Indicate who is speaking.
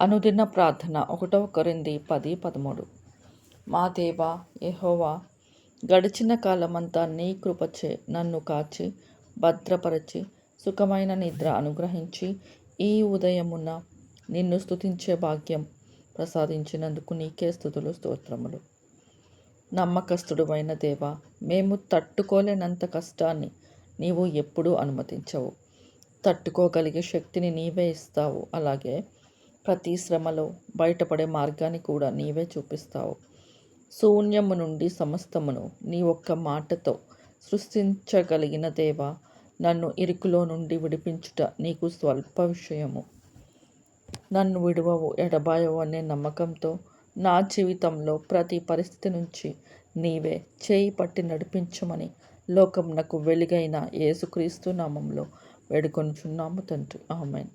Speaker 1: అనుదిన ప్రార్థన ఒకటవ కొరింది పది పదమూడు. మా దేవా యహోవా గడిచిన కాలమంతా నీ కృపచే నన్ను కాచి భద్రపరచి సుఖమైన నిద్ర అనుగ్రహించి ఈ ఉదయమున నిన్ను స్తుతించే భాగ్యం ప్రసాదించినందుకు నీకే స్థుతులు స్తోత్రములు. నమ్మకస్తుడువైన దేవ మేము తట్టుకోలేనంత కష్టాన్ని నీవు ఎప్పుడూ అనుమతించవు. తట్టుకోగలిగే శక్తిని నీవే ఇస్తావు. అలాగే ప్రతి శ్రమలో బయటపడే మార్గాన్ని కూడా నీవే చూపిస్తావు. శూన్యము నుండి సమస్తమును నీ ఒక్క మాటతో సృష్టించగలిగిన దేవా నన్ను ఇరుకులో నుండి విడిపించుట నీకు స్వల్ప విషయము. నన్ను విడువవు ఎడబాయవు అనే నమ్మకంతో నా జీవితంలో ప్రతి పరిస్థితి నుంచి నీవే చేయి పట్టి నడిపించమని లోకం నాకు వెలుగైన యేసుక్రీస్తు నామంలో వేడుకొనుచున్నాము తండ్రి. ఆమెన్.